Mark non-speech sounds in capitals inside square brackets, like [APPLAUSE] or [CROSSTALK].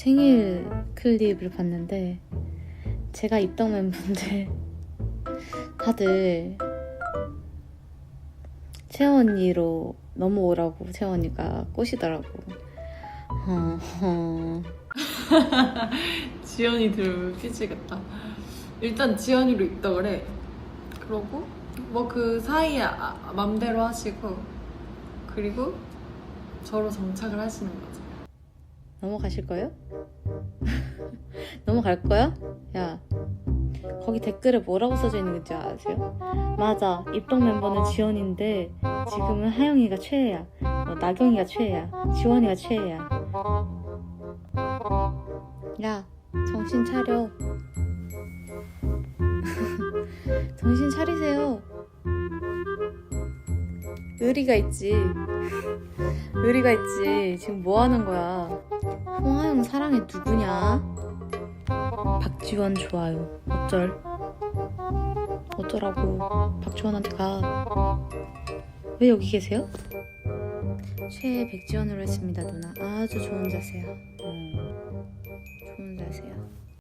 생일 클립을 봤는데 제가 입덕 멤버인데 [LAUGHS] 다들 채원 언니로 넘어오라고 채원 언니가 꼬시더라고. [LAUGHS] 지연이 들으면 삐지겠다. 일단 지연이로 입덕을 해. 그러고 뭐 그 사이에 아, 맘대로 하시고 그리고 저로 정착을 하시는 거죠. 넘어가실 거예요? [LAUGHS] 넘어갈 거야? 야, 거기 댓글에 뭐라고 써져 있는지 아세요? 맞아, 입덕 멤버는 지원인데 지금은 하영이가 최애야. 뭐 나경이가 최애야. 지원이가 최애야. 야, 정신 차려. 의리가 있지. 의리가 있지. 지금 뭐 하는 거야? 홍하영 사랑해 누구냐? 박지원 좋아요. 어쩔? 어쩌라고? 박지원한테 가. 왜 여기 계세요? 최애 백지원으로 했습니다, 누나. 아주 좋은 자세야. 자세야.